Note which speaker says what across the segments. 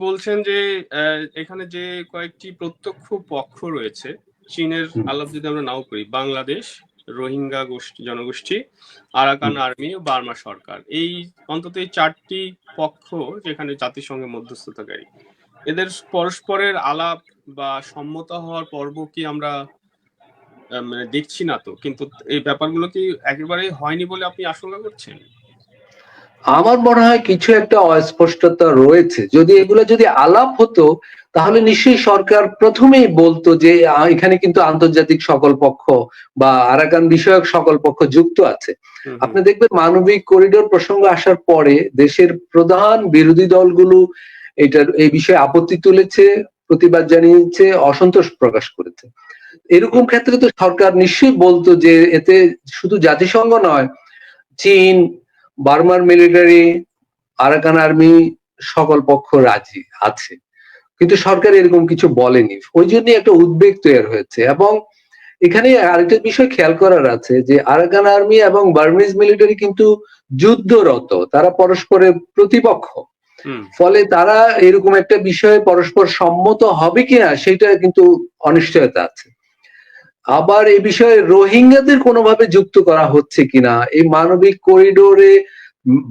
Speaker 1: বলছেন যে এখানে যে কয়েকটি প্রত্যক্ষ পক্ষ রয়েছে চীনের আলাপ যদি আমরা নাও করি বাংলাদেশ রোহিঙ্গা গোষ্ঠী জনগোষ্ঠী আরাকান আর্মি ও বার্মা সরকার। এই অন্তত এই চারটি পক্ষ যেখানে জাতিসংঘে মধ্যস্থতাকারী। এদের পরস্পরের আলাপ বা সম্মত হওয়ার পর্ব কি আমরা মানে দেখছি না তো? কিন্তু এই ব্যাপারগুলো কি একেবারেই হয়নি বলে আপনি আশঙ্কা করছেন?
Speaker 2: আমার মনে হয় কিছু একটা অস্পষ্টতা রয়েছে। যদি এগুলো যদি আলাপ হতো তাহলে নিশ্চয়ই সরকার প্রথমেই বলতো যে এখানে কিন্তু আন্তর্জাতিক সকল পক্ষ বা আরাকান বিষয়ক সকল পক্ষ যুক্ত আছে। আপনি দেখবেন মানবিক করিডোর প্রসঙ্গ আসার পরে দেশের প্রধান বিরোধী দলগুলো এটার এই বিষয়ে আপত্তি তুলেছে প্রতিবাদ জানিয়েছে অসন্তোষ প্রকাশ করেছে। এরকম ক্ষেত্রে তো সরকার নিশ্চয়ই বলতো যে এতে শুধু জাতিসংঘ নয় চীন বার্মার মিলিটারি আরাকান আর্মি সকল পক্ষ রাজি আছে। কিন্তু সরকার এরকম কিছু বলেনি। ওই জন্য একটা উদ্বেগ তৈরি হয়েছে। এবং এখানে আরেকটা বিষয় খেয়াল করার আছে যে আরাকান আর্মি এবং বার্মিজ মিলিটারি কিন্তু যুদ্ধরত। তারা পরস্পরের প্রতিপক্ষ। ফলে তারা এরকম একটা বিষয়ে পরস্পর সম্মত হবে কিনা সেটা কিন্তু অনিশ্চয়তা আছে। আবার এই বিষয়ে রোহিঙ্গাদের কোনোভাবে যুক্ত করা হচ্ছে কিনা এই মানবিক করিডোরে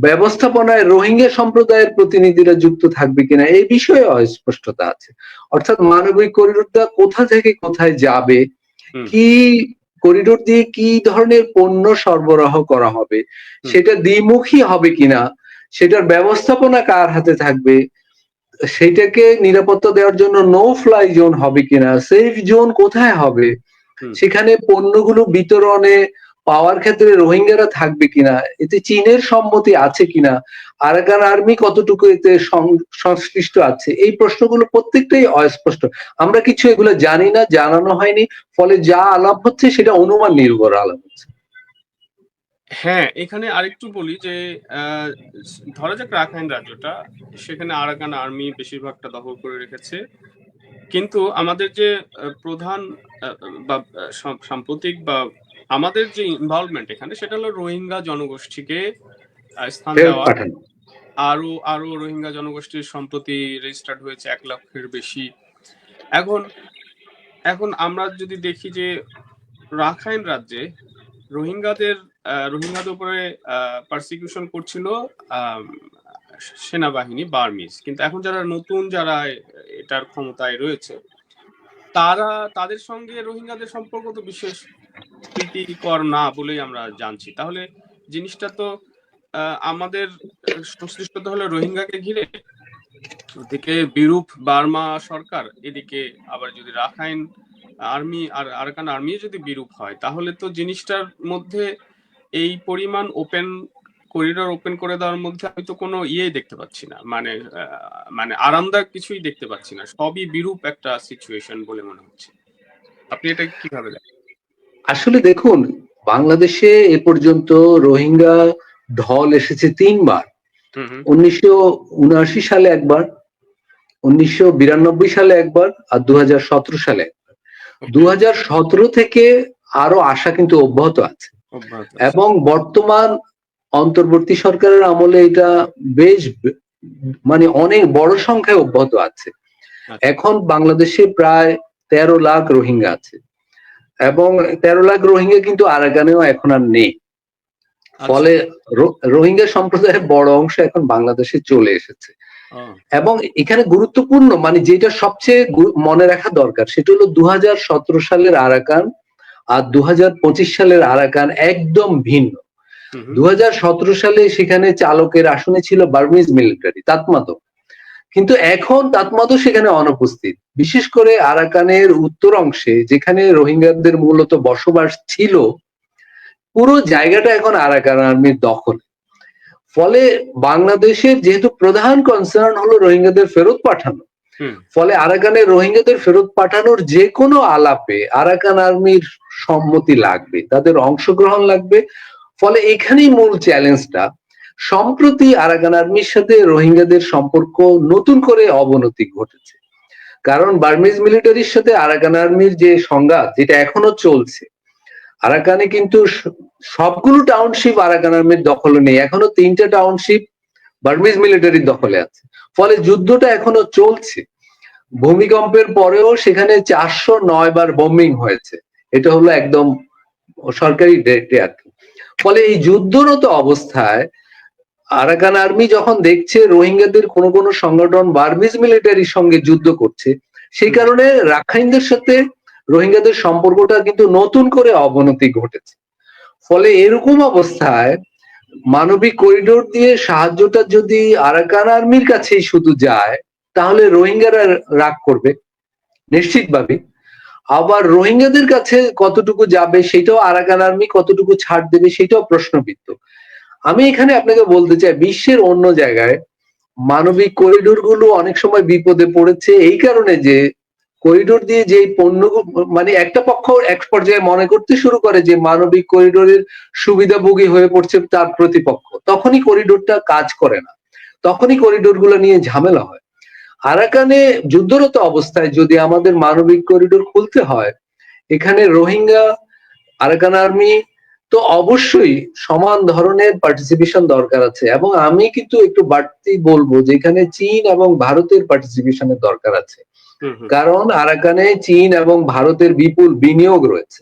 Speaker 2: ব্যবস্থাপনায় রোহিঙ্গা সম্প্রদায়ের প্রতিনিধিরা যুক্ত থাকবে কিনা এই বিষয়ে অস্পষ্টতা আছে। অর্থাৎ মানবিক করিডোরটা কোথা থেকে কোথায় যাবে কি করিডোর দিয়ে কি ধরনের পণ্য সরবরাহ করা হবে সেটা দ্বিমুখী হবে কিনা সেটার ব্যবস্থাপনা কার হাতে থাকবে সেটাকে নিরাপত্তা দেওয়ার জন্য নো ফ্লাই জোন হবে কিনা সেফ জোন কোথায় হবে সেখানে পণ্যগুলো বিতরণে পাওয়ার ক্ষেত্রে রোহিঙ্গারা থাকবে কিনা, এতে চীনের সম্মতি আছে কিনা, আরাকান আর্মি কতটুকু এতে সংশ্লিষ্ট আছে, এই প্রশ্নগুলো প্রত্যেকটাই অস্পষ্ট। আমরা কিছু এগুলো জানি না, জানানো হয়নি, ফলে যা আলাপ হচ্ছে সেটা অনুমান নির্ভর আলাপ হচ্ছে।
Speaker 1: হ্যাঁ এখানে আরেকটু বলি যে ধরা যাক রাখাইন রাজ্যটা, সেখানে আরাকান আর্মি বেশিরভাগটা দখল করে রেখেছে। কিন্তু আমাদের যে প্রধান বা সাম্প্রতিক বা আমাদের যে ইনভলভমেন্ট এখানে সেটা হলো রোহিঙ্গা জনগোষ্ঠীকে স্থান দেওয়া। আরও আরও রোহিঙ্গা জনগোষ্ঠীর সম্প্রতি রেজিস্টার্ড হয়েছে এক লক্ষের বেশি। এখন এখন আমরা যদি দেখি যে রাখাইন রাজ্যে রোহিঙ্গাদের রোহিঙ্গাদের উপরে পারসিকিউশন করছিল সেনাবাহিনী বার্মিজ। কিন্তু এখন যারা নতুন যারা এটার ক্ষমতায় রয়েছে তারা তাদের সঙ্গে রোহিঙ্গাদের সম্পর্ক তো বিশেষ প্রীতিকর না বলেই আমরা জানছি। তাহলে জিনিসটা তো আমাদের সংশ্লিষ্টতা হলো রোহিঙ্গাকে ঘিরে। ওদিকে বিরূপ বার্মা সরকার, এদিকে আবার যদি রাখাইন আর্মি আর আরাকান আর্মি যদি বিরূপ হয়, তাহলে তো জিনিসটার মধ্যে এই পরিমাণ ওপেন করিডোর ওপেন করে দেওয়ার মধ্যে আমি তো কোনো ইয়ে দেখতে পাচ্ছি না। মানে মানে আরামদায়ক কিছুই দেখতে পাচ্ছি না। সবই বিরূপ একটা সিচুয়েশন বলে মনে হচ্ছে। আপনি এটা কীভাবে দেখেন?
Speaker 2: আসলে দেখুন বাংলাদেশে এ পর্যন্ত রোহিঙ্গা ঢল এসেছে তিনবার। উনিশশো উনআশি সালে একবার উনিশশো বিরানব্বই সালে একবার আর দুহাজার সতেরো সালে একবার। দুহাজার সতেরো থেকে আরও আশা কিন্তু অব্যাহত আছে। এবং বর্তমান অন্তর্বর্তী সরকারের আমলে এটা বেশ মানে অনেক বড় সংখ্যায় অব্যাহত আছে।
Speaker 1: আচ্ছা।
Speaker 2: এখন বাংলাদেশে প্রায় তেরো লাখ রোহিঙ্গা আছে। এবং তেরো লাখ রোহিঙ্গা কিন্তু আরাকানেও এখন আর নেই।
Speaker 1: আচ্ছা।
Speaker 2: ফলে রোহিঙ্গা সম্প্রদায়ের বড় অংশ এখন বাংলাদেশে চলে এসেছে। এবং এখানে গুরুত্বপূর্ণ মানে যেটা সবচেয়ে মনে রাখা দরকার সেটা হলো দু হাজার সতেরো সালের আরাকান আর দু হাজার পঁচিশ সালের আরাকান একদম ভিন্ন। দু সালে সেখানে চালকের আসনে ছিল বার্মিজ মিলিটারি তাতমাতো কিন্তু এখন তাতমাতো সেখানে অনুপস্থিত। বিশেষ করে আরাকানের উত্তর অংশে যেখানে রোহিঙ্গাদের মূলত বসবাস ছিল পুরো জায়গাটা এখন আরাকান আর্মির দখলে। ফলে বাংলাদেশের যেহেতু প্রধান কনসার্ন হলো রোহিঙ্গাদের ফেরত পাঠানো ফলে আরাকানের রোহিঙ্গাদের ফেরত পাঠানোর যে কোনো আলাপে আরাকান আর্মির সম্মতি লাগবে তাদের অংশগ্রহণ লাগবে। ফলে এখানেই মূল চ্যালেঞ্জটা সম্প্রতি আরাকান আর্মির সাথে রোহিঙ্গাদের সম্পর্ক নতুন করে অবনতি ঘটেছে। কারণ বার্মিজ মিলিটারির সাথে আরাকান আর্মির যে সংঘাত, যেটা এখনও চলছে, আরাকানে কিন্তু সবগুলো টাউনশিপ আরাকান আর্মির দখলে নেই। এখনও তিনটা টাউনশিপ বার্মিজ মিলিটারির দখলে আছে। ফলে যুদ্ধটা এখনও চলছে। ভূমিকম্পের পরেও সেখানে চারশো নয় বার বোম্বিং হয়েছে। এটা হলো একদম সরকারি ফলে এই যুদ্ধরত অবস্থায় আরাকান আর্মি যখন দেখছে রোহিঙ্গাদের কোন কোন সংগঠন বার্মিজ মিলিটারির সঙ্গে যুদ্ধ করছে, সেই কারণে রাখাইনদের সাথে রোহিঙ্গাদের সম্পর্কটা কিন্তু নতুন করে অবনতি ঘটেছে। ফলে এরকম অবস্থায় মানবিক করিডোর দিয়ে সাহায্যটা যদি আরাকান আর্মির কাছেই শুধু যায়, তাহলে রোহিঙ্গারা রাগ করবে, নিশ্চিতভাবে। আবার রোহিঙ্গাদের কাছে কতটুকু যাবে, সেটাও আরাকান আর্মি কতটুকু ছাড় দেবে, সেটাও প্রশ্নবিদ্ধ। আমি এখানে আপনাকে বলতে চাই, বিশ্বের অন্য জায়গায় মানবিক করিডোরগুলো অনেক সময় বিপদে পড়েছে। এই কারণে যে করিডোর দিয়ে যে পণ্য মানে একটা পক্ষ এক পর্যায়ে মনে করতে শুরু করে যে মানবিক করিডোরের সুবিধাভোগী হয়ে পড়ছে তার প্রতিপক্ষ, তখনই করিডোরটা কাজ করে না। তখনই করিডোরগুলো নিয়ে ঝামেলা হয়। আরাকানে যুদ্ধরত অবস্থায় যদি আমাদের মানবিক করিডোর খুলতে হয়, এখানে রোহিঙ্গা, আরাকান আর্মি তো অবশ্যই সমান ধরনের পার্টিসিপেশন দরকার আছে এবং আমি কিন্তু একটু বাড়তি বলব যে এখানে চীন এবং ভারতের পার্টিসিপেশনের দরকার আছে। কারণ আরাকানে চীন এবং ভারতের বিপুল বিনিয়োগ রয়েছে।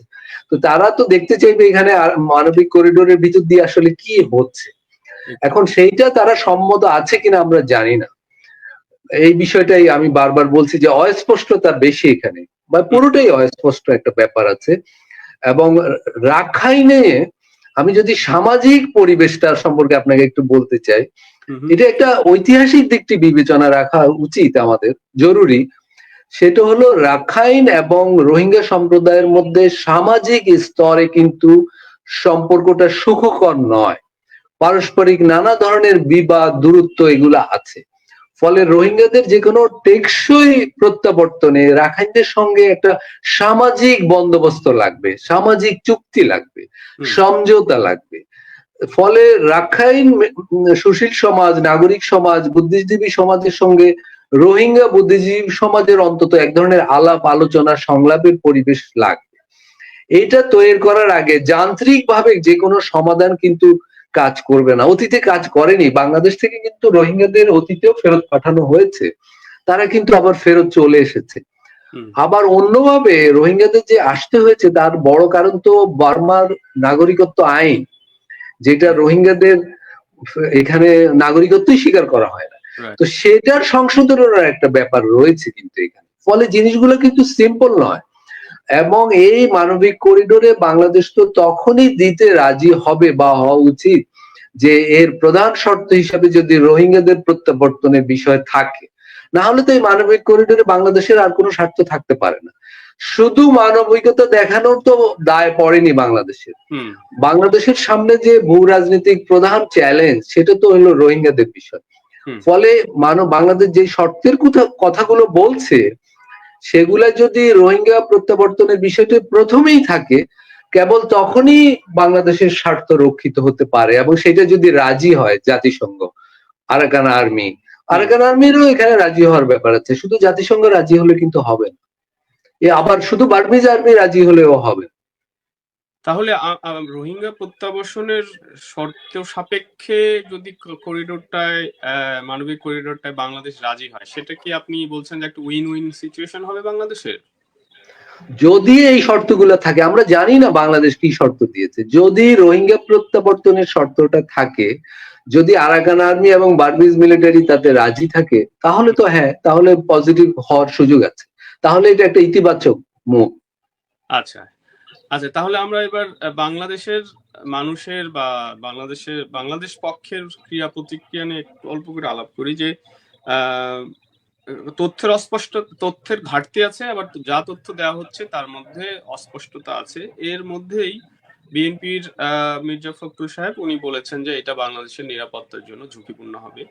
Speaker 2: তো তারা তো দেখতে চাইবে এখানে মানবিক করিডোরের ভিতর দিয়ে আসলে কি হচ্ছে। এখন সেইটা তারা সম্মত আছে কিনা আমরা জানি না। এই বিষয়টাই আমি বারবার বলছি যে অস্পষ্টতা বেশি এখানে। বা পুরোটাই অস্পষ্ট একটা ব্যাপার আছে। এবং রাখাইনে আমি যদি সামাজিক পরিবেশটা সম্পর্কে আপনাকে একটু বলতে চাই। এটা একটা ঐতিহাসিক দিকটি বিবেচনা রাখা উচিত আমাদের জরুরি। সেটা হলো রাখাইন এবং রোহিঙ্গা সম্প্রদায়ের মধ্যে সামাজিক স্তরে কিন্তু সম্পর্কটা সুখকর নয়। পারস্পরিক নানা ধরনের বিবাদ দূরত্ব এগুলা আছে। ফলে রোহিঙ্গাদের যে কোনো টেকসই প্রত্যাবর্তনে রাখাইনদের সঙ্গে একটা সামাজিক বন্দোবস্ত লাগবে সামাজিক চুক্তি লাগবে সমঝোতা লাগবে। ফলে রাখাইন সুশীল সমাজ নাগরিক সমাজ বুদ্ধিজীবী সমাজের সঙ্গে রোহিঙ্গা বুদ্ধিজীবী সমাজের অন্তত এক ধরনের আলাপ আলোচনা সংলাপের পরিবেশ লাগবে। এটা তৈরি করার আগে যান্ত্রিক ভাবে যে কোনো সমাধান কিন্তু কাজ করবে না। অতীতে কাজ করেনি। বাংলাদেশ থেকে কিন্তু রোহিঙ্গাদের অতীতেও ফেরত পাঠানো হয়েছে। তারা কিন্তু আবার ফেরত চলে এসেছে। আবার অন্যভাবে রোহিঙ্গাদের যে আসতে হয়েছে তার বড় কারণ তো বার্মার নাগরিকত্ব আইন যেটা রোহিঙ্গাদের এখানে নাগরিকত্বই স্বীকার করা হয় না। তো সেটার সংশোধনের একটা ব্যাপার রয়েছে কিন্তু এখানে। ফলে জিনিসগুলো কিন্তু সিম্পল নয়। এবং এই মানবিক করিডোরে বাংলাদেশ তো তখনই দিতে রাজি হবে বা হওয়া উচিত যে এর প্রধান শর্ত হিসাবে যদি রোহিঙ্গাদের প্রত্যাবর্তনের বিষয় থাকে না হলে তো এই মানবিক করিডোরে বাংলাদেশের আর কোনো স্বার্থ থাকতে পারে না। শুধু মানবিকতা দেখানোর তো দায় পড়েনি বাংলাদেশের। বাংলাদেশের সামনে যে ভূ রাজনৈতিক প্রধান চ্যালেঞ্জ সেটা তো হলো রোহিঙ্গাদের বিষয়। ফলে মানব বাংলাদেশ যে শর্তের কথা- কথাগুলো বলছে সেগুলা যদি রোহিঙ্গা প্রত্যাবর্তনের বিষয়টি প্রথমেই থাকে কেবল তখনই বাংলাদেশের স্বার্থ রক্ষিত হতে পারে এবং সেটা যদি রাজি হয় জাতিসংঘ, আরাকান আর্মি। আরাকান আর্মিরও এখানে রাজি হওয়ার ব্যাপার আছে। শুধু জাতিসংঘ রাজি হলে কিন্তু হবে না। আবার শুধু বার্মিজ আর্মি রাজি হলেও হবে।
Speaker 1: তাহলে রোহিঙ্গা প্রত্যাবাসনের শর্ত সাপেক্ষে যদি করিডোরটায় মানবিক করিডোরটায় বাংলাদেশ রাজি হয়, সেটা কি আপনি বলছেন যে একটা উইন উইন সিচুয়েশন হবে বাংলাদেশের?
Speaker 2: যদি এই শর্তগুলো থাকে, আমরা জানি না বাংলাদেশ কি শর্ত দিয়েছে, যদি রোহিঙ্গা প্রত্যাবর্তনের শর্তটা থাকে, যদি আরাকান আর্মি এবং বার্মিজ মিলিটারি তাতে রাজি থাকে, তাহলে তো হ্যাঁ তাহলে পজিটিভ হওয়ার সুযোগ আছে। তাহলে এটা একটা ইতিবাচক মুখ
Speaker 1: আচ্ছা। আচ্ছা তাহলে আমরা এবার বাংলাদেশের মানুষের বা বাংলাদেশের, বাংলাদেশ পক্ষের ক্রিয়া প্রতিক্রিয়া নিয়ে অল্প করে আলাপ করি যে তথ্যের অস্পষ্ট, তথ্যের ঘাটতি আছে, আবার যা তথ্য দেওয়া হচ্ছে তার মধ্যে অস্পষ্টতা আছে। এর মধ্যেই বিএনপির মির্জা ফখরুল সাহেব উনি বলেছেন যে এটা বাংলাদেশের নিরাপত্তার জন্য ঝুঁকিপূর্ণ হবে।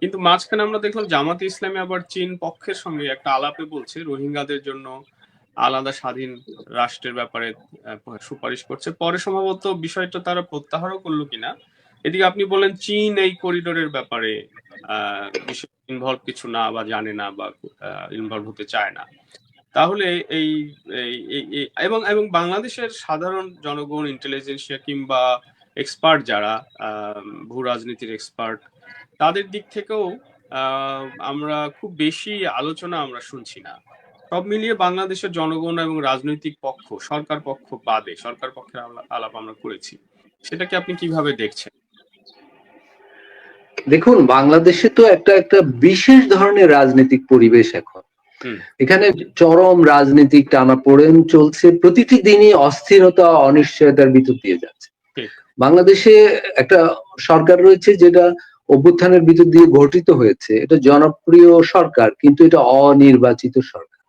Speaker 1: কিন্তু মাঝখানে আমরা দেখলাম জামাতে ইসলামী আবার চীন পক্ষের সঙ্গে একটা আলাপে বলছে, রোহিঙ্গাদের জন্য আলাদা স্বাধীন রাষ্ট্রের ব্যাপারে সুপারিশ করছে। পরে সম্ভবত বিষয়টা তারা প্রত্যাহারও করল কিনা। এদিকে আপনি বলেন চীন এই করিডোরের ব্যাপারে ইনভলভ কিছু না বা জানে না বা ইনভলভ হতে চায় না। তাহলে এই এবং এবং বাংলাদেশের সাধারণ জনগণ ইন্টেলিজেন্সিয়া কিংবা এক্সপার্ট যারা ভূ রাজনীতির এক্সপার্ট তাদের দিক থেকেও আমরা খুব বেশি আলোচনা আমরা শুনছি না। সব মিলিয়ে বাংলাদেশের জনগণ এবং রাজনৈতিক পক্ষ, সরকার পক্ষ বাদে, সরকার পক্ষের আলাপ আমরা করেছি। সেটাকে আপনি কীভাবে দেখছেন?
Speaker 2: দেখুন বাংলাদেশে তো একটা একটা বিশেষ ধরনের রাজনৈতিক পরিবেশ এখন। এখানে চরম রাজনৈতিক টানাপোড়েন চলছে প্রতিটি দিনই অস্থিরতা অনিশ্চয়তার ভিতর দিয়ে যাচ্ছে। বাংলাদেশে একটা সরকার রয়েছে যেটা অভ্যুত্থানের ভিতর দিয়ে গঠিত হয়েছে। এটা জনপ্রিয় সরকার কিন্তু এটা অনির্বাচিত সরকার।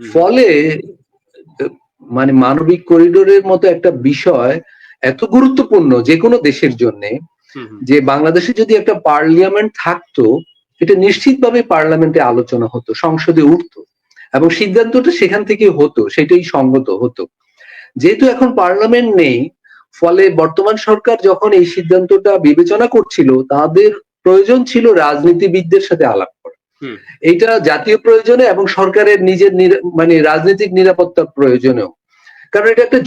Speaker 2: ফলে মানে মানবিক করিডোরের মতো একটা বিষয় এত গুরুত্বপূর্ণ যে কোনো দেশের জন্যে যে বাংলাদেশে যদি একটা পার্লামেন্ট থাকতো এটা নিশ্চিতভাবে পার্লামেন্টে আলোচনা হতো সংসদে উঠতো। এবং সিদ্ধান্তটা সেখান থেকে হতো সেটাই সঙ্গত হতো। যেহেতু এখন পার্লামেন্ট নেই ফলে বর্তমান সরকার যখন এই সিদ্ধান্তটা বিবেচনা করছিল তাদের প্রয়োজন ছিল রাজনীতিবিদদের সাথে আলাপ করা। এইটা জাতীয় প্রয়োজনে এবং সরকারের নিজের নিরা- মানে রাজনৈতিক নিরাপত্তার প্রয়োজনেও। কারণ এটা একটা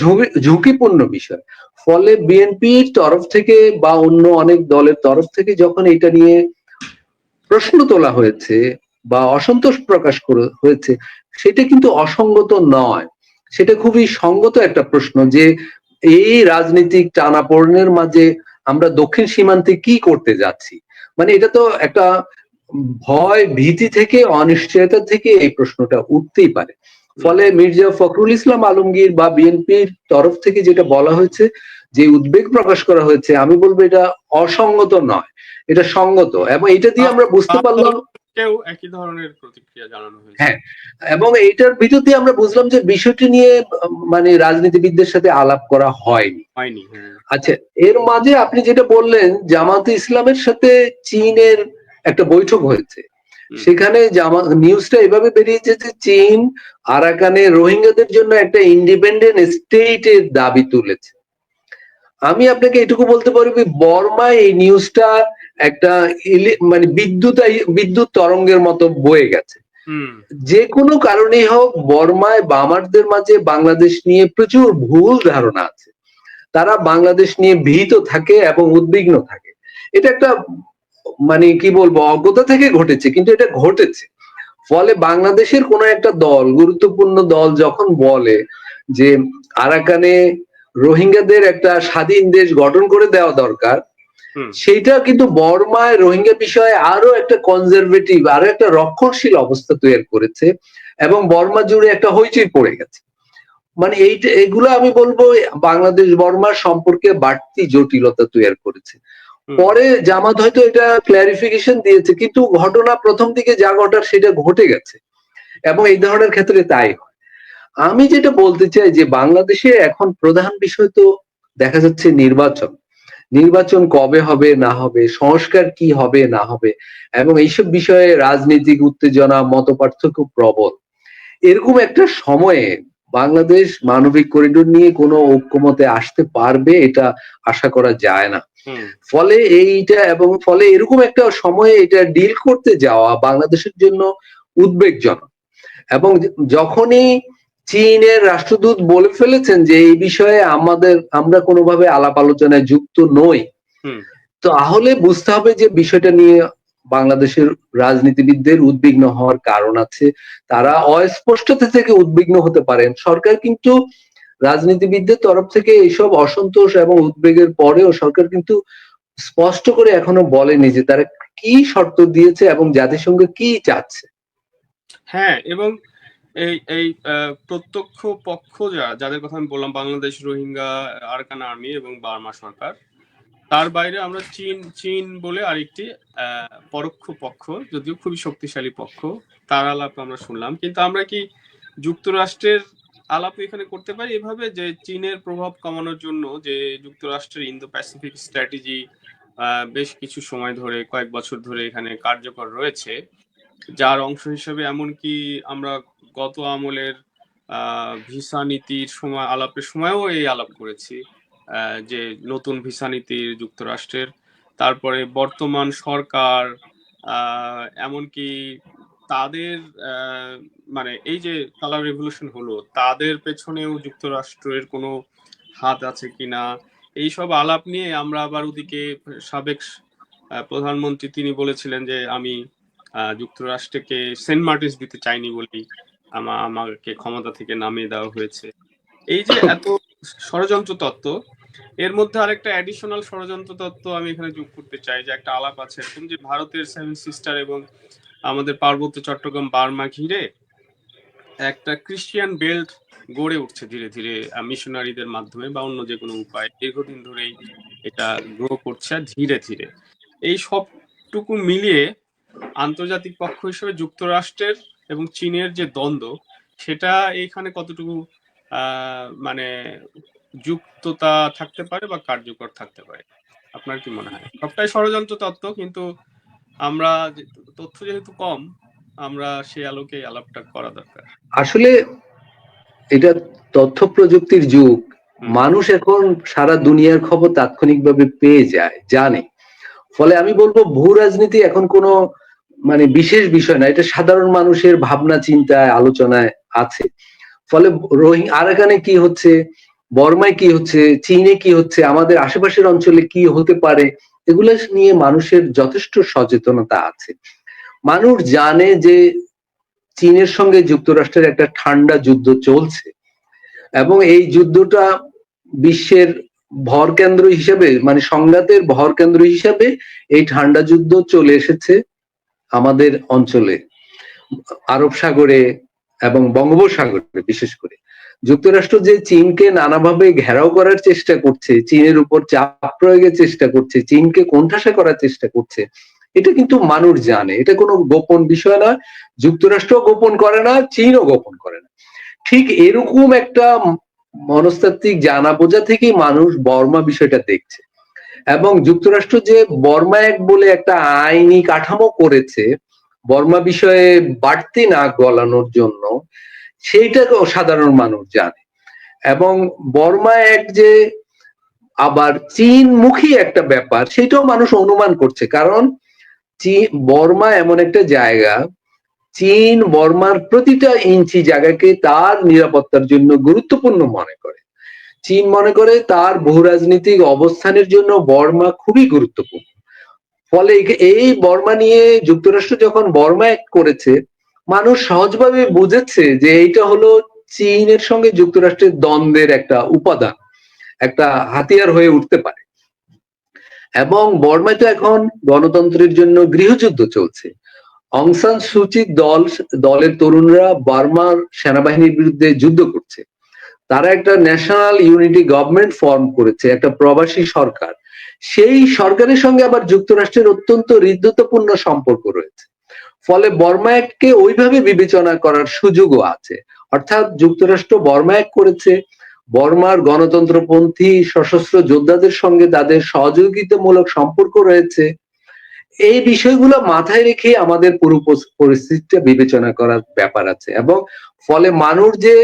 Speaker 2: ঝুঁকিপূর্ণ বিষয়। ফলে বিএনপির তরফ থেকে বা অন্য অনেক দলের তরফ থেকে যখন এটা নিয়ে প্রশ্ন তোলা হয়েছে বা অসন্তোষ প্রকাশ করে, হয়েছে, সেটা কিন্তু অসঙ্গত নয়। সেটা খুবই সঙ্গত একটা প্রশ্ন যে এই রাজনীতিক টানাপোড়েনের মাঝে আমরা দক্ষিণ সীমান্তে কি করতে যাচ্ছি? মানে এটা তো একটা ভয় ভীতি থেকে, অনিশ্চয়তা থেকে এই প্রশ্নটা উঠতেই পারে। ফলে মির্জা ফখরুল ইসলাম আলমগীর বা বিএনপির তরফ থেকে যেটা বলা হয়েছে যে উদ্বেগ প্রকাশ করা হয়েছে আমি বলব এটা অসঙ্গত নয় এটা সঙ্গত এবং এটা দিয়ে আমরা বুঝতে পারলাম
Speaker 1: একই ধরনের প্রতিক্রিয়া জানানো হয়েছে
Speaker 2: হ্যাঁ। এবং এইটার ভিতর দিয়ে আমরা বুঝলাম যে বিষয়টি নিয়ে মানে রাজনীতিবিদদের সাথে আলাপ করা হয়নি
Speaker 1: হয়নি হ্যাঁ
Speaker 2: আচ্ছা এর মাঝে আপনি যেটা বললেন জামাতে ইসলামের সাথে চীনের একটা বৈঠক হয়েছে। সেখানে নিউজটা এভাবে বেরিয়েছে যে চীন আরাকানে রোহিঙ্গাদের জন্য একটা ইন্ডিপেন্ডেন্ট স্টেটের দাবি তুলেছে। আমি আপনাকে এটুকু বলতে পারব বর্মা এই নিউজটা একটা মানে বিদ্যুৎ বিদ্যুৎ তরঙ্গের মতো বয়ে গেছে।
Speaker 1: হুম।
Speaker 2: যে কোনো কারণেই হোক বর্মায় বামারদের মাঝে বাংলাদেশ নিয়ে প্রচুর ভুল ধারণা আছে। তারা বাংলাদেশ নিয়ে ভীত থাকে এবং উদ্বিগ্ন থাকে। এটা একটা মানে কি বলব অজ্ঞতা থেকে ঘটেছে কিন্তু এটা ঘটেছে। ফলে বাংলাদেশের কোন একটা দল গুরুত্বপূর্ণ দল যখন বলে যে আরাকানে রোহিঙ্গাদের একটা স্বাধীন দেশ গঠন করে দেওয়া দরকার সেইটা কিন্তু বর্মায় রোহিঙ্গা বিষয়ে আরও একটা কনজারভেটিভ আরও একটা রক্ষণশীল অবস্থা তৈরি করেছে এবং বর্মা জুড়ে একটা হইচই পড়ে গেছে। মানে এইটা এগুলো আমি বলব বাংলাদেশ বর্মার সম্পর্কে বাড়তি জটিলতা তৈরি করেছে। পরে জামাত হয়তো এটা ক্ল্যারিফিকেশন দিয়েছে, কিন্তু ঘটনা প্রথম দিকে যা ঘটার সেটা ঘটে গেছে। এবং এই ধরনের ক্ষেত্রে তাই আমি যেটা বলতে চাই যে বাংলাদেশে এখন প্রধান বিষয় তো দেখা যাচ্ছে নির্বাচন। নির্বাচন কবে হবে, না হবে, সংস্কার কি হবে, না হবে, এবং এইসব বিষয়ে রাজনৈতিক উত্তেজনা মত পার্থক্য প্রবল। এরকম একটা সময়ে বাংলাদেশ মানবিক করিডোর নিয়ে কোনো ঐক্যমতে আসতে পারবে এটা আশা করা যায় না। ফলে এইটা এবং ফলে এরকম একটা সময়ে এটা ডিল করতে যাওয়া বাংলাদেশের জন্য উদ্বেগজনক। এবং যখনই চীনের রাষ্ট্রদূত বলে ফেলেছেন যে এই বিষয়ে আমাদের আমরা কোনোভাবে আলাপ আলোচনায় যুক্ত নই
Speaker 1: হুম।
Speaker 2: তাহলে বুঝতে হবে যে বিষয়টা নিয়ে বাংলাদেশের রাজনীতিবিদদের উদ্বিগ্ন হওয়ার কারণ আছে। তারা অস্পষ্টতা থেকে উদ্বিগ্ন হতে পারেন। সরকার কিন্তু রাজনীতিবিদদের তরফ থেকে এইসব অসন্তোষ এবং উদ্বেগের পরেও সরকার কিন্তু স্পষ্ট করে এখনও বলেনি যে তারা কি শর্ত দিয়েছে এবং জাতিসংঘ কি চাচ্ছে।
Speaker 1: হ্যাঁ এবং এই এই প্রত্যক্ষ পক্ষ যা, যাদের কথা আমি বললাম, বাংলাদেশ রোহিঙ্গা আরকান আর্মি এবং বার্মা সরকার তার বাইরে আমরা চীন চীন বলে আরেকটি পরোক্ষ পক্ষ, যদিও খুবই শক্তিশালী পক্ষ। তার আলাপ আমরা শুনলাম। কিন্তু আমরা কি যুক্তরাষ্ট্রের আলাপ এখানে করতে পারি? এভাবে যে চীনের প্রভাব কমানোর জন্য যে যুক্তরাষ্ট্রের ইন্দো প্যাসিফিক স্ট্র্যাটেজি বেশ কিছু সময় ধরে, কয়েক বছর ধরে এখানে কার্যকর রয়েছে। যার অংশ হিসেবে এমনকি আমরা গত আমলের ভিসা নীতির সময়, আলাপের সময়ও এই আলাপ করেছি। যে নতুন ভিসা নীতির যুক্তরাষ্ট্রের। তারপরে বর্তমান সরকার এমনকি তাদের মানে এই যে কালার রেভলিউশন হলো, তাদের পেছনেও যুক্তরাষ্ট্রের কোনো হাত আছে কিনা, এইসব আলাপ নিয়ে আমরা আবার ওদিকে সাবেক প্রধানমন্ত্রী তিনি বলেছিলেন যে আমি যুক্তরাষ্ট্রকে সেন্ট মার্টিস দিতে চাইনি বলেই আমা- আমাকে ক্ষমতা থেকে নামিয়ে দেওয়া হয়েছে। এই যে এত ষড়যন্ত্র তত্ত্ব এর মধ্যে আরেকটা অ্যাডিশনাল ষড়যন্ত্র তত্ত্ব আমি এখানে যোগ করতে চাই, যে একটা আলাপ আছে। এরকম যে ভারতের সেভেন সিস্টার এবং আমাদের পার্বত্য চট্টগ্রাম বার্মা ঘিরে একটা ক্রিশ্চিয়ান বেল্ট গড়ে উঠছে ধীরে ধীরে মিশনারিদের মাধ্যমে বা অন্য যে কোনো উপায়। দীর্ঘদিন ধরেই এটা গ্রো করছে ধীরে ধীরে। এই সবটুকু মিলিয়ে আন্তর্জাতিক পক্ষ হিসেবে যুক্তরাষ্ট্রের এবং চীনের যে দ্বন্দ্ব, সেটা এখানে কতটুকু মানে যুক্ততা থাকতে পারে বা কার্যকর থাকতে পারে। আপনার কি মনে হয়? সবটাই ষড়যন্ত্র তত্ত্ব কিন্তু আমরা তথ্য যেহেতু কম আমরা সেই আলোকে আলাপটা করা দরকার।
Speaker 2: আসলে এটা তথ্য প্রযুক্তির যুগ। মানুষ এখন সারা দুনিয়ার খবর তাৎক্ষণিকভাবে পেয়ে যায় জানে। ফলে আমি বলব ভূ রাজনীতি এখন কোনো মানে বিশেষ বিষয় না এটা সাধারণ মানুষের ভাবনা চিন্তায় আলোচনায় আছে। ফলে রোহিং আরাকানে কি হচ্ছে? বর্মায় কি হচ্ছে, চীনে কি হচ্ছে, আমাদের আশেপাশের অঞ্চলে কি হতে পারে, এগুলো নিয়ে মানুষের যথেষ্ট সচেতনতা আছে। মানুষ জানে যে চীনের সঙ্গে যুক্তরাষ্ট্রের একটা ঠান্ডা যুদ্ধ চলছে এবং এই যুদ্ধটা বিশ্বের ভর কেন্দ্র হিসেবে মানে সংঘাতের ভর কেন্দ্র হিসেবে এই ঠান্ডা যুদ্ধ চলে এসেছে আমাদের অঞ্চলে, আরব সাগরে এবং বঙ্গোপসাগরে বিশেষ করে। যুক্তরাষ্ট্র যে চীনকে নানাভাবে ঘেরাও করার চেষ্টা করছে, চীনের উপর চাপ প্রয়োগের চেষ্টা করছে, চীনকে কোণঠাসা করার চেষ্টা করছে, এটা কিন্তু মানুষ জানে। এটা কোনো গোপন বিষয় নয়। যুক্তরাষ্ট্র গোপন করে না, চীনও গোপন করে না। ঠিক এরকম একটা মনস্তাত্ত্বিক জানা বোঝা থেকেই মানুষ বর্মা বিষয়টা দেখছে। এবং যুক্তরাষ্ট্র যে বর্মা এক বলে একটা আইনি কাঠামো করেছে, বর্মা বিষয়ে বাড়তি না গলানোর জন্য সেইটাকেও সাধারণ মানুষ জানে। এবং বর্মা এক যে আবার চীন মুখী একটা ব্যাপার সেটাও মানুষ অনুমান করছে। কারণ বর্মা এমন একটা জায়গা, চীন বর্মার প্রতিটা ইঞ্চি জায়গাকে তার নিরাপত্তার জন্য গুরুত্বপূর্ণ মনে করে। চীন মনে করে তার বহুরাজনৈতিক অবস্থানের জন্য বর্মা খুবই গুরুত্বপূর্ণ। ফলে এই বর্মা নিয়ে যুক্তরাষ্ট্র যখন বর্মা এক করেছে মানুষ সহজভাবে বুঝেছে যে এইটা হলো চীনের সঙ্গে যুক্তরাষ্ট্রের দ্বন্দ্বের একটা উপাদান, একটা হাতিয়ার হয়ে উঠতে পারে। এবং বর্মায় তো এখন গণতন্ত্রের জন্য গৃহযুদ্ধ চলছে। অংসান সুচির দল, দলের তরুণরা বার্মার সেনাবাহিনীর বিরুদ্ধে যুদ্ধ করছে। তারা একটা ন্যাশনাল ইউনিটি গভর্নমেন্ট ফর্ম করেছে, একটা প্রবাসী সরকার। সেই সরকারের সঙ্গে আবার যুক্তরাষ্ট্রের অত্যন্ত হৃদ্যতাপূর্ণ সম্পর্ক রয়েছে। ফলে বর্মা এককে ওইভাবে বিবেচনা করার সুযোগও আছে। অর্থাৎ যুক্তরাষ্ট্র বর্মা এক করেছে। বর্মার গণতন্ত্রপন্থী, সশস্ত্র যোদ্ধাদের সঙ্গে তাদের সহযোগিতামূলক সম্পর্ক রয়েছে। এই বিষয়গুলো মাথায় রেখে আমাদের পুরো পরিস্থিতিটা বিবেচনা করার ব্যাপার আছে এবং ফলে মানুষ যে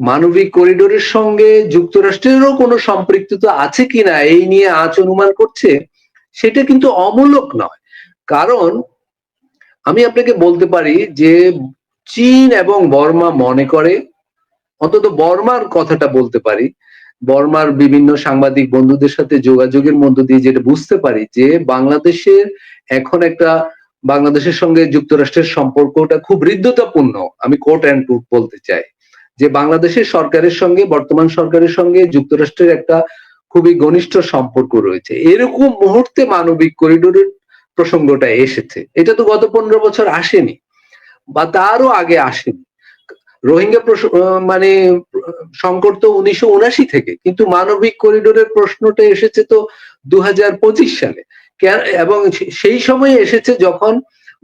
Speaker 2: মানবিক করিডোরের সঙ্গে যুক্তরাষ্ট্রেরও কোনো সম্পৃক্ততা আছে কিনা এই নিয়ে আজ অনুমান করছে, সেটা কিন্তু অমূলক নয়। কারণ আমি আপনাকে বলতে পারি যে চীন এবং বর্মা মনে করে, অন্তত বর্মার কথাটা বলতে পারি। বর্মার বিভিন্ন সাংবাদিক বন্ধুদের সাথে যোগাযোগের মধ্য দিয়ে যেটা বুঝতে পারি যে বাংলাদেশের এখন একটা, বাংলাদেশের সঙ্গে যুক্তরাষ্ট্রের সম্পর্কটা খুব হৃদ্যতাপূর্ণ, আমি কোট অ্যান্ড টুট বলতে চাই। যে বাংলাদেশের সরকারের সঙ্গে, বর্তমান সরকারের সঙ্গে যুক্তরাষ্ট্রের একটা খুবই ঘনিষ্ঠ সম্পর্ক রয়েছে। এরকম মুহূর্তে মানবিক করিডোরের প্রসঙ্গটা এসেছে। এটা তো গত পনেরো বছর আসেনি, বা তারও আগে আসেনি। রোহিঙ্গা মানে সংকট তো উনিশশো উনাশি থেকে, কিন্তু মানবিক করিডোরের প্রশ্নটা এসেছে তো দু হাজার পঁচিশ সালে। এবং সেই সময় এসেছে যখন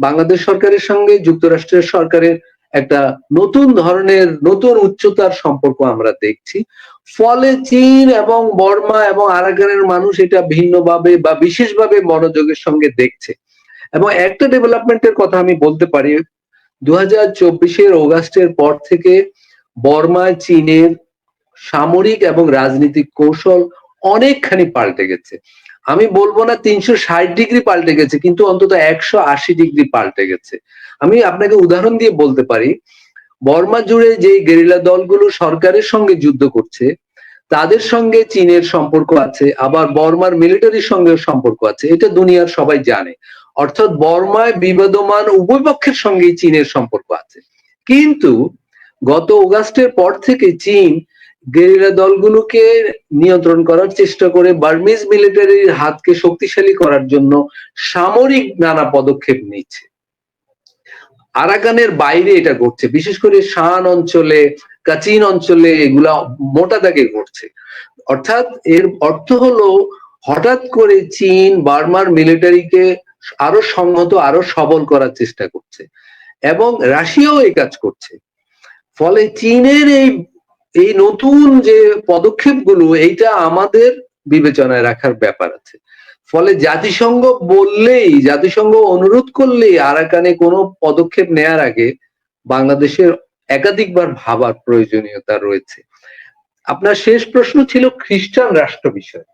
Speaker 2: বাংলাদেশ সরকারের সঙ্গে যুক্তরাষ্ট্রের সরকারের নতুন ধরনের, নতুন উচ্চতার সম্পর্ক আমরা দেখছি। ফলে চীন এবং বর্মা এবং আরাকানের মানুষ এটা ভিন্নভাবে বা বিশেষভাবে মনোযোগের সঙ্গে দেখছে। এবং একটা ডেভেলপমেন্টের কথা আমি বলতে পারি দু হাজার চব্বিশের অগাস্টের পর থেকে বর্মায় চীনের সামরিক এবং রাজনৈতিক কৌশল অনেকখানি পাল্টে গেছে। আমি বলব না তিনশো ষাট ডিগ্রি পাল্টে গেছে, কিন্তু অন্তত একশো আশি ডিগ্রি পাল্টে গেছে। আমি আপনাকে উদাহরণ দিয়ে বলতে পারি, বর্মা জুড়ে যে গেরিলা দলগুলো সরকারের সঙ্গে যুদ্ধ করছে, তাদের সঙ্গে চীনের সম্পর্ক আছে, আবার বর্মার মিলিটারির সঙ্গে সম্পর্ক আছে, এটা দুনিয়ার সবাই জানে। অর্থাৎ বর্মায় বিবাদমান উভয়পক্ষের সঙ্গে চীনের সম্পর্ক আছে। কিন্তু গত অগাস্টের পর থেকে চীন গেরিলা দলগুলোকে নিয়ন্ত্রণ করার চেষ্টা করে বার্মিজ মিলিটারির হাতকে শক্তিশালী করার জন্য সামরিক নানা পদক্ষেপ নিচ্ছে। আরাকানের বাইরে এটা ঘটছে। বিশেষ করে শান অঞ্চলে, কাচিন অঞ্চলে এগুলা মোটা দাগে ঘটছে। অর্থাৎ এর অর্থ হলো, হঠাৎ করে চীন বার্মার মিলিটারিকে আরও সংহত, আরও সবল করার চেষ্টা করছে এবং রাশিয়াও এই কাজ করছে। ফলে চীনের এই এই নতুন যে পদক্ষেপগুলো, এইটা আমাদের বিবেচনায় রাখার ব্যাপার আছে। ফলে জাতিসংঘ বললেই, জাতিসংঘ অনুরোধ করলেই আরাকানে কোনো পদক্ষেপ নেয়ার আগে বাংলাদেশের একাধিকবার ভাবার প্রয়োজনীয়তা রয়েছে। আপনার শেষ প্রশ্ন ছিল খ্রিস্টান রাষ্ট্র বিষয়।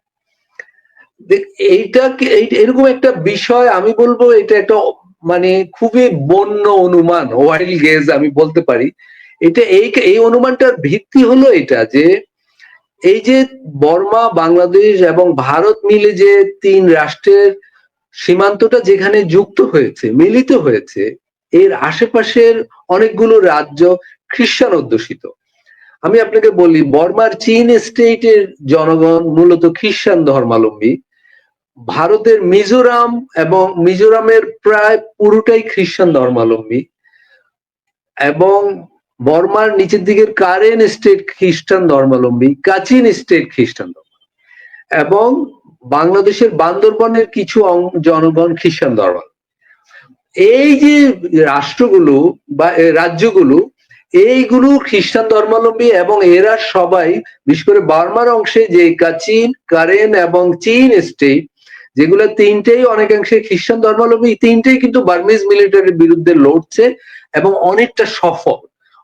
Speaker 2: এইটা এরকম একটা বিষয় আমি বলব, এটা একটা মানে খুবই বন্য অনুমান ওয়াইল্ড গেজ আমি বলতে পারি। এটা এই এই অনুমানটার ভিত্তি হলো এটা যে এই যে বর্মা, বাংলাদেশ এবং ভারত মিলে যে তিন রাষ্ট্রের সীমান্তটা যেখানে যুক্ত হয়েছে, মিলিত হয়েছে, এর আশেপাশের অনেকগুলো রাজ্য খ্রিস্টান অধ্যুষিত। আমি আপনাকে বলি, বর্মার চীন স্টেটের জনগণ মূলত খ্রিস্টান ধর্মাবলম্বী। ভারতের মিজোরাম এবং মিজোরামের প্রায় পুরোটাই খ্রিস্টান ধর্মাবলম্বী। এবং বর্মার নিচের দিকের কারেন স্টেট খ্রিস্টান ধর্মাবলম্বী, কাচিন স্টেট খ্রিস্টান ধর্ম এবং বাংলাদেশের বান্দরবনের কিছু জনগণ খ্রিস্টান ধর্ম এই যে রাষ্ট্রগুলো বা রাজ্যগুলো, এইগুলো খ্রিস্টান ধর্মাবলম্বী এবং এরা সবাই, বিশেষ করে বার্মার অংশে যে কাচিন, কারেন এবং চীন স্টেট, যেগুলো তিনটেই অনেকাংশে খ্রিস্টান ধর্মাবলম্বী, তিনটেই কিন্তু বার্মিজ মিলিটারির বিরুদ্ধে লড়ছে এবং অনেকটা সফল।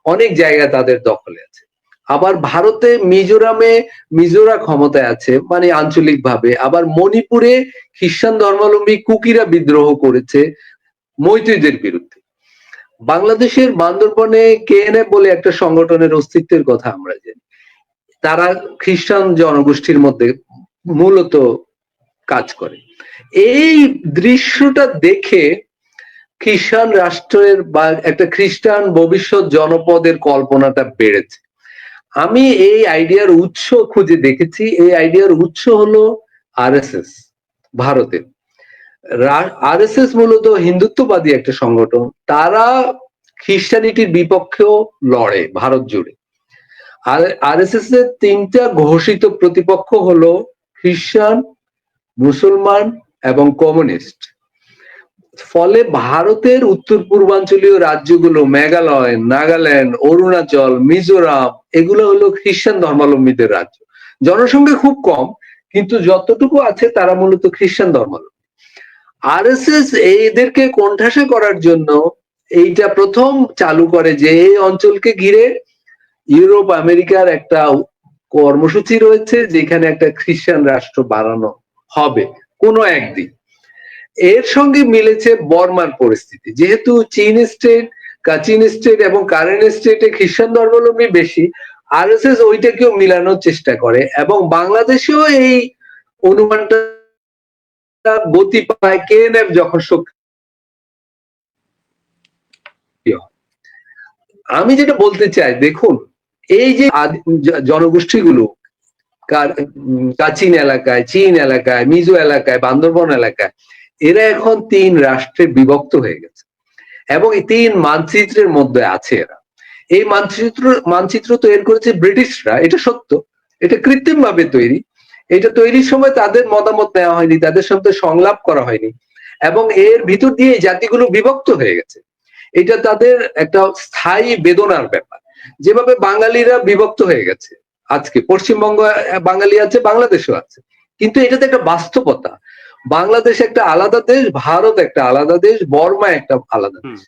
Speaker 2: অনেক জায়গা তাদের দখলে আছে। আবার ভারতে মিজোরামে, মিজোরা ক্ষমতায় আছে মানে আঞ্চলিক ভাবে আবার মণিপুরে খ্রিস্টান ধর্মাবলম্বী কুকিরা বিদ্রোহ করেছে মৈত্রীদের বিরুদ্ধে। বাংলাদেশের বান্দরবনে কেএনএফ বলে একটা সংগঠনের অস্তিত্বের কথা আমরা জানি। তারা খ্রিস্টান জনগোষ্ঠীর মধ্যে মূলত কাজ করে। এই দৃশ্যটা দেখে খ্রিস্টান রাষ্ট্রের বা একটা খ্রিস্টান ভবিষ্যৎ জনপদের কল্পনাটা বেড়েছে। আমি এই আইডিয়ার উৎস খুঁজে দেখেছি। এই আইডিয়ার উৎস হলো আরএসএস ভারতের আরএসএস মূলত হিন্দুত্ববাদী একটা সংগঠন। তারা খ্রিস্টানিটির বিপক্ষেও লড়ে ভারত জুড়ে। আর আরএসএস এর তিনটা ঘোষিত প্রতিপক্ষ হলো খ্রিস্টান, মুসলমান এবং কমিউনিস্ট। ফলে ভারতের উত্তর পূর্বাঞ্চলীয় রাজ্যগুলো মেঘালয়, নাগাল্যান্ড, অরুণাচল, মিজোরাম, এগুলো হলো খ্রিস্টান ধর্মাবলম্বীদের রাজ্য। জনসংখ্যা খুব কম, কিন্তু যতটুকু আছে তারা মূলত খ্রিস্টান ধর্মাবলম্বী। আরএসএস এদেরকে কোণঠাসা করার জন্য এইটা প্রথম চালু করে যে এই অঞ্চলকে ঘিরে ইউরোপ, আমেরিকার একটা কর্মসূচি রয়েছে, যেখানে একটা খ্রিস্টান রাষ্ট্র বাড়ানো হবে কোনো একদিন। এর সঙ্গে মিলেছে বর্মার পরিস্থিতি। যেহেতু চীন স্টেট কাচিন স্টেট এবং কারেন স্টেটে খ্রিস্টান ধর্মাবলম্বী বেশি আর এস এস ওইটাকেও মিলানোর চেষ্টা করে এবং বাংলাদেশেও এই অনুমানটা গতি পায় কেএনএফ যখন আমি যেটা বলতে চাই, দেখুন, এই যে জনগোষ্ঠীগুলো কাচিন এলাকায়, চীন এলাকায়, মিজো এলাকায়, বান্দরবন এলাকায় এরা এখন তিন রাষ্ট্রে বিভক্ত হয়ে গেছে। এবং এই তিন মানচিত্রের মধ্যে আছে এরা। এই মানচিত্র মানচিত্র তৈরি করেছে ব্রিটিশরা, এটা সত্য। এটা কৃত্রিম ভাবে তৈরি। এটা তৈরির সময় তাদের মতামত নেওয়া হয়নি, তাদের সাথে সংলাপ করা হয়নি। এবং এর ভিতর দিয়ে জাতিগুলো বিভক্ত হয়ে গেছে। এটা তাদের একটা স্থায়ী বেদনার ব্যাপার। যেভাবে বাঙালিরা বিভক্ত হয়ে গেছে, আজকে পশ্চিমবঙ্গ, বাঙালি আছে, বাংলাদেশও আছে। কিন্তু এটা তো একটা বাস্তবতা বাংলাদেশ একটা আলাদা দেশ ভারত একটা আলাদা দেশ বর্মা একটা আলাদা দেশ।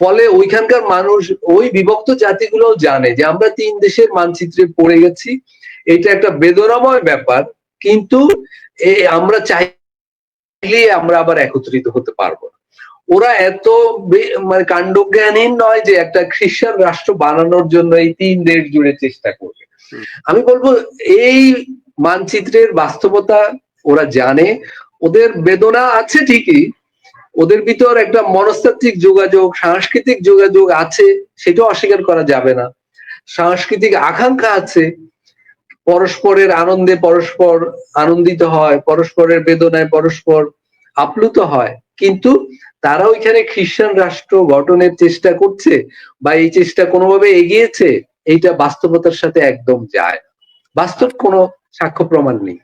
Speaker 2: ফলে ওইখানকার মানুষ ওই বিভক্ত জাতিগুলো জানে যে আমরা তিন দেশের মানচিত্রে পড়ে গেছি। এটা একটা বেদনাময় ব্যাপার কিন্তু আমরা চাইলে আমরা আবার একত্রিত হতে পারব না। ওরা এত মানে কাণ্ডজ্ঞানহীন নয় যে একটা খ্রিস্টান রাষ্ট্র বানানোর জন্য এই তিন দেশ জুড়ে চেষ্টা করবে। আমি বলব এই মানচিত্রের বাস্তবতা ওরা জানে। ওদের বেদনা আছে ঠিকই, ওদের ভিতর একটা মনস্তাত্ত্বিক যোগাযোগ, সাংস্কৃতিক যোগাযোগ আছে, সেটাও অস্বীকার করা যাবে না। সাংস্কৃতিক আকাঙ্ক্ষা আছে, পরস্পরের আনন্দে পরস্পর আনন্দিত হয়, পরস্পরের বেদনায় পরস্পর আপ্লুত হয়। কিন্তু তারা ওইখানে খ্রিস্টান রাষ্ট্র গঠনের চেষ্টা করছে বা এই চেষ্টা কোনোভাবে এগিয়েছে, এইটা বাস্তবতার সাথে একদম যায় বাস্তব কোনো সাক্ষ্য প্রমাণ নেই।